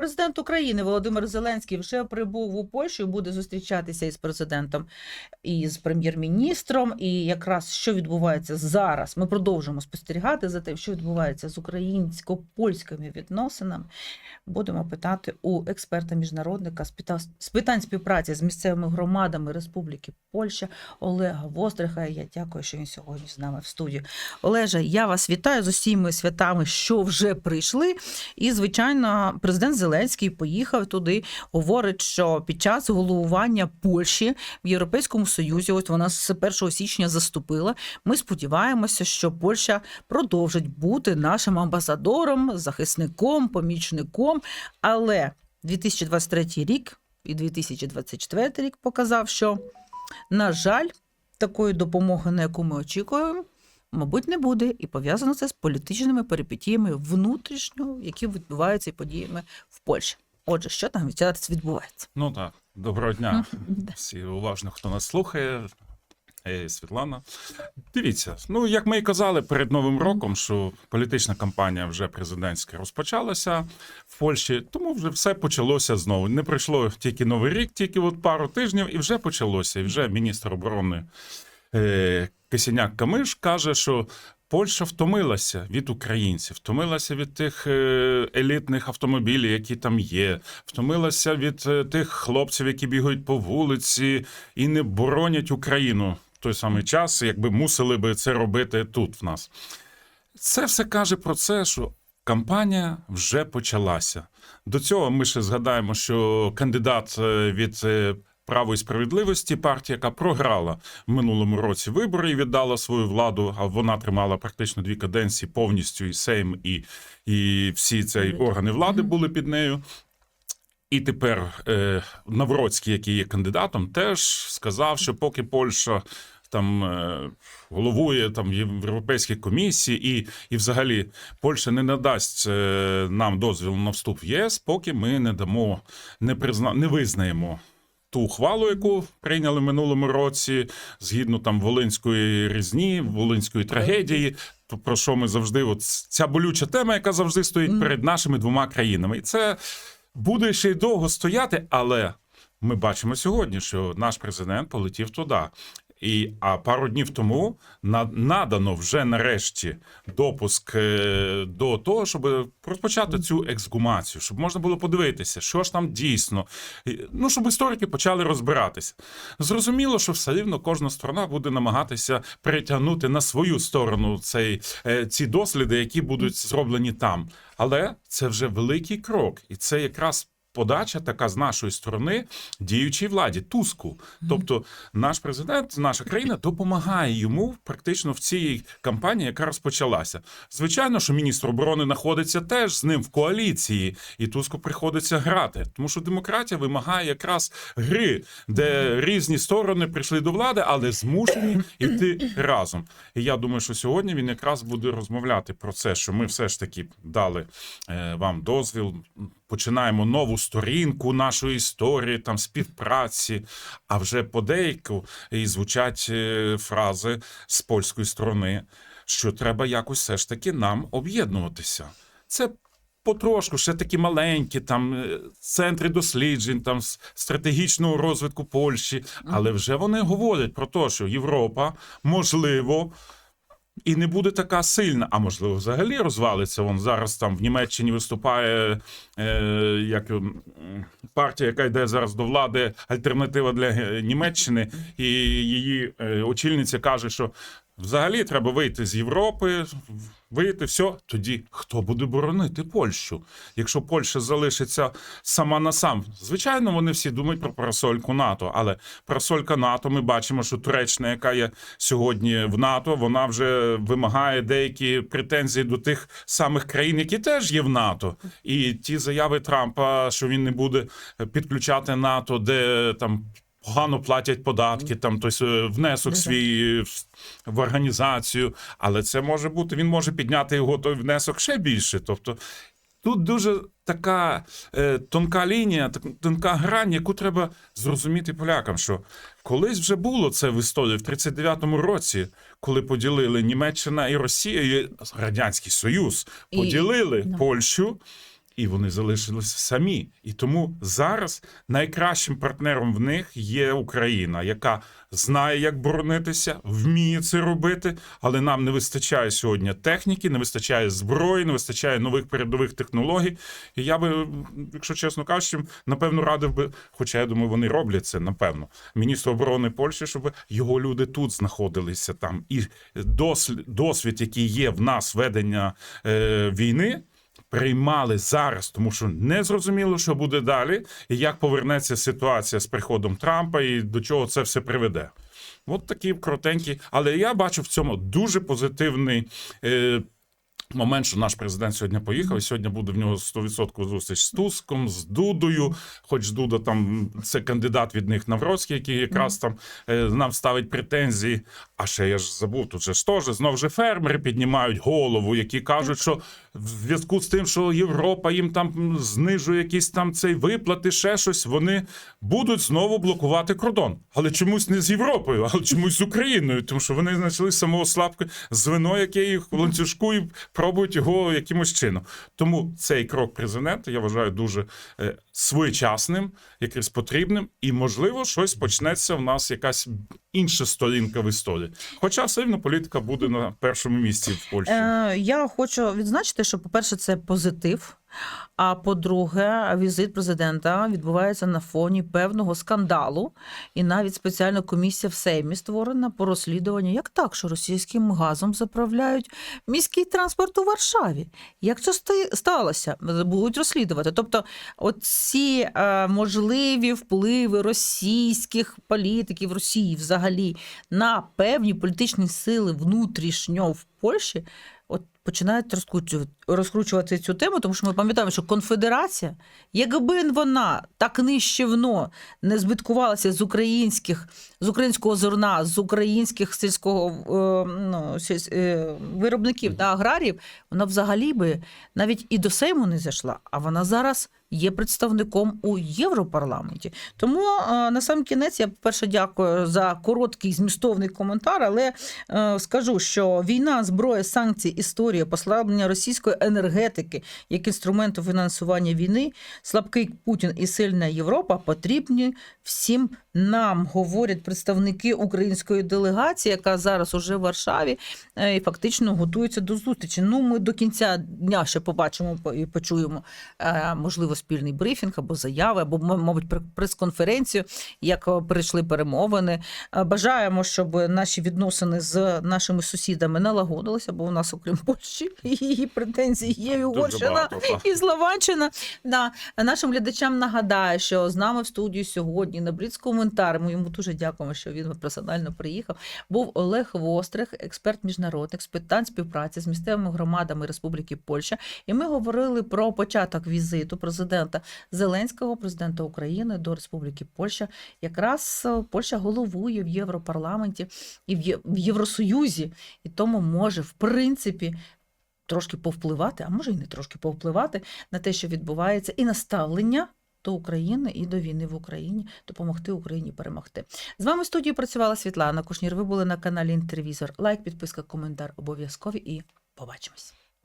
Президент України Володимир Зеленський вже прибув у Польщу, і буде зустрічатися із президентом і з прем'єр-міністром. І якраз що відбувається зараз, ми продовжимо спостерігати за тим, що відбувається з українсько-польськими відносинами. Будемо питати у експерта міжнародника з питань співпраці з місцевими громадами Республіки Польща Олега Востриха. Я дякую, що він сьогодні з нами в студії. Олеже, я вас вітаю з усіма святами, що вже прийшли. І, звичайно, президент Зеленський поїхав туди. Говорить, що під час головування Польщі в Європейському Союзі, ось вона з 1 січня заступила. Ми сподіваємося, що Польща продовжить бути нашим амбасадором, захисником, помічником. Але 2023 рік і 2024 рік показав, що, на жаль, такої допомоги, на яку ми очікуємо, мабуть, не буде, і пов'язано це з політичними перипетіями внутрішньо, які відбуваються і подіями в Польщі. Отже, що там зараз відбувається? Ну так, доброго дня. Всі уважно, хто нас слухає. Е, Світлана. Дивіться, ну як ми і казали перед Новим роком, що політична кампанія вже президентська розпочалася в Польщі, тому вже все почалося знову. Не пройшло тільки Новий рік, тільки от пару тижнів, і вже почалося. І вже міністр оборони е, Кисіняк Камиш каже, що Польща втомилася від українців, втомилася від тих е, елітних автомобілів, які там є, втомилася від е, тих хлопців, які бігають по вулиці і не боронять Україну в той самий час, якби мусили би це робити тут в нас. Це все каже про це, що кампанія вже почалася. До цього ми ще згадаємо, що кандидат від е, правої справедливості, партія, яка програла в минулому році вибори і віддала свою владу, а вона тримала практично дві каденції повністю і Сейм, і, і всі ці органи влади були під нею. І тепер е, Навроцький, який є кандидатом, теж сказав, що поки Польща там е, головує там Європейській комісії, і, і взагалі Польща не надасть е, нам дозвіл на вступ в ЄС, поки ми не дамо, не призна, не визнаємо. Ту ухвалу, яку прийняли в минулому році, згідно там Волинської різні, Волинської трагедії, то про що ми завжди, от ця болюча тема, яка завжди стоїть перед нашими двома країнами, і це буде ще й довго стояти, але ми бачимо сьогодні, що наш президент полетів туди. І а пару днів тому на- надано вже нарешті допуск е, до того, щоб розпочати цю ексгумацію, щоб можна було подивитися, що ж там дійсно. Ну щоб історики почали розбиратися. Зрозуміло, що все рівно кожна сторона буде намагатися перетягнути на свою сторону цей, е, ці досліди, які будуть зроблені там. Але це вже великий крок, і це якраз. Подача така з нашої сторони діючій владі Туску. Тобто, наш президент, наша країна допомагає йому практично в цій кампанії, яка розпочалася. Звичайно, що міністр оборони знаходиться теж з ним в коаліції, і Туску приходиться грати, тому що демократія вимагає якраз гри, де різні сторони прийшли до влади, але змушені йти разом. І я думаю, що сьогодні він якраз буде розмовляти про це, що ми все ж таки дали е, вам дозвіл. Починаємо нову сторінку нашої історії, там співпраці. А вже подейку і звучать е, фрази з польської сторони, що треба якось все ж таки нам об'єднуватися. Це потрошку, ще такі маленькі там е, центри досліджень, там стратегічного розвитку Польщі, але вже вони говорять про те, що Європа можливо. І не буде така сильна, а можливо, взагалі розвалиться. Вон зараз там в Німеччині виступає е, як партія, яка йде зараз до влади, альтернатива для е, Німеччини, і її е, очільниця каже, що взагалі треба вийти з Європи, вийти, все. Тоді хто буде боронити Польщу? Якщо Польща залишиться сама на сам, звичайно, вони всі думають про парасольку НАТО, але парасолька НАТО, ми бачимо, що Туреччина, яка є сьогодні в НАТО, вона вже вимагає деякі претензії до тих самих країн, які теж є в НАТО. І ті заяви Трампа, що він не буде підключати НАТО, де там. Погано платять податки, там тобто внесок Ну, свій в- в організацію, але це може бути. Він може підняти його той внесок ще більше. Тобто тут дуже така е, тонка лінія, так, тонка грань, яку треба зрозуміти полякам, що колись вже було це в історії в 39-му році, коли поділили Німеччина і Росія, і Радянський Союз, І- поділили ну. Польщу. І вони залишилися самі. І тому зараз найкращим партнером в них є Україна, яка знає, як боронитися, вміє це робити, але нам не вистачає сьогодні техніки, не вистачає зброї, не вистачає нових передових технологій. І я би, якщо чесно кажучи, напевно радив би, хоча я думаю, вони роблять це, напевно, міністру оборони Польщі, щоб його люди тут знаходилися там. І досвід, досвід який є в нас ведення е, війни. Приймали зараз, тому що не зрозуміло, що буде далі, і як повернеться ситуація з приходом Трампа, і до чого це все приведе. От такі коротенькі. Але я бачу в цьому дуже позитивний. Е, Момент, що наш президент сьогодні поїхав, і сьогодні буде в нього 100% зустріч з Туском, з Дудою. Хоч Дуда там це кандидат від них Навроцький, який якраз там е, нам ставить претензії. А ще я ж забув, тут же ж теж знов же фермери піднімають голову, які кажуть, що в зв'язку з тим, що Європа їм там знижує якісь там цей виплати, ще щось, вони будуть знову блокувати кордон. Але чомусь не з Європою, але чомусь з Україною, тому що вони знайшли самого слабке звено, яке їх в ланцюжку і пробують його якимось чином. Тому цей крок президента я вважаю дуже е, своєчасним, якийсь потрібним, і можливо щось почнеться в нас якась інша сторінка в історії. Хоча все одно політика буде на першому місці в Польщі. Е, я хочу відзначити, що, по-перше, це позитив. А по-друге, візит президента відбувається на фоні певного скандалу, і навіть спеціальна комісія в Сеймі створена по розслідуванню, як так, що російським газом заправляють міський транспорт у Варшаві. Як це сталося? Будуть розслідувати. Тобто, оці е, можливі впливи російських політиків Росії взагалі на певні політичні сили внутрішньо в Польщі. От починають розкручувати, цю тему, тому що ми пам'ятаємо, що конфедерація, якби вона так нищівно не збиткувалася з українських, з українського зерна, з українських сільського е, ну, сіль- е, виробників та аграріїв, вона взагалі би навіть і до Сейму не зайшла. А вона зараз є представником у Європарламенті. Тому е, на сам кінець я перше дякую за короткий змістовний коментар, але скажу, що війна, зброя, санкції, історія, послаблення російської енергетики як інструменту фінансування війни, слабкий Путін і сильна Європа потрібні всім нам, говорять представники української делегації, яка зараз уже в Варшаві е, і фактично готується до зустрічі. Ну, ми до кінця дня ще побачимо по- і почуємо, е, можливо, спільний брифінг або заяви, або, мабуть, прес-конференцію, як е, перейшли перемовини. Бажаємо, щоб наші відносини з нашими сусідами налагодилися, бо у нас, окрім Польщі, і претензії є і Угорщина, і Словаччина. Да. Нашим глядачам нагадаю, що з нами в студії сьогодні на коментар. Ми йому дуже дякуємо, що він персонально приїхав. Був Олег Вострих, експерт міжнародник з питань співпраці з місцевими громадами Республіки Польща. І ми говорили про початок візиту президента Зеленського, президента України до Республіки Польща. Якраз е, Польща головує в Європарламенті і в Євросоюзі, і тому може, в принципі, трошки повпливати, а може і не трошки повпливати на те, що відбувається, і на ставлення до України і до війни в Україні, допомогти Україні перемогти. З вами в студії працювала Світлана Кушнір. Ви були на каналі Інтервізор. Лайк, підписка, коментар обов'язкові і побачимось.